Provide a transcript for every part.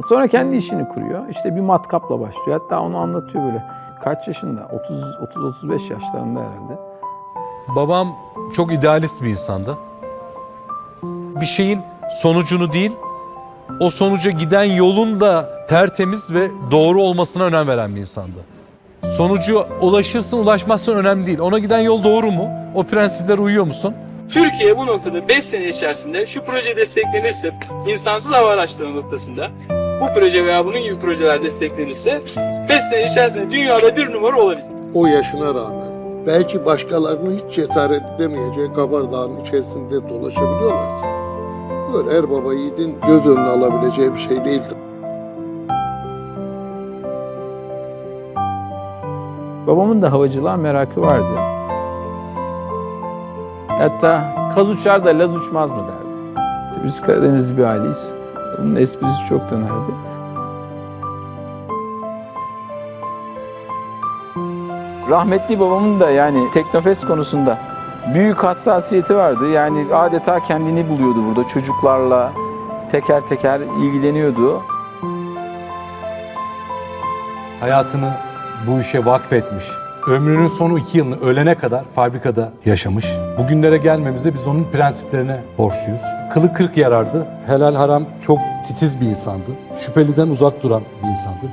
Sonra kendi işini kuruyor. İşte bir matkapla başlıyor. Hatta onu anlatıyor böyle. Kaç yaşında? 30 30 35 yaşlarında herhalde. Babam çok idealist bir insandı. Bir şeyin sonucunu değil, o sonuca giden yolun da tertemiz ve doğru olmasına önem veren bir insandı. Sonucu ulaşırsın ulaşmazsın önemli değil. Ona giden yol doğru mu? O prensipler uyuyor musun? Türkiye bu noktada 5 sene içerisinde şu proje desteklenirse, insansız hava araçları noktasında bu proje veya bunun gibi projeler desteklenirse 5 sene içerisinde dünyada bir numara olabilir. o yaşına rağmen belki başkalarının hiç cesaret edemeyeceği kabardağın içerisinde dolaşabiliyorlarsa böyle her baba yiğidin göz önüne alabileceği bir şey değildir. Babamın da havacılığa merakı vardı. Hatta kaz uçar da laz uçmaz mı derdi. Biz Karadenizli bir aileyiz. Bunun esprisi çok dönerdi. Rahmetli babamın da yani teknofest konusunda büyük hassasiyeti vardı. Yani adeta kendini buluyordu burada çocuklarla teker teker ilgileniyordu. Hayatını bu işe vakfetmiş. Ömrünün sonu iki yılını ölene kadar fabrikada yaşamış. Bugünlere gelmemize biz onun prensiplerine borçluyuz. Kılı kırk yarardı. Helal haram çok titiz bir insandı. Şüpheliden uzak duran bir insandı.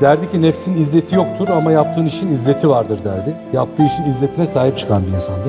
Derdi ki nefsin izzeti yoktur ama yaptığın işin izzeti vardır derdi. Yaptığı işin izzetine sahip çıkan bir insandı.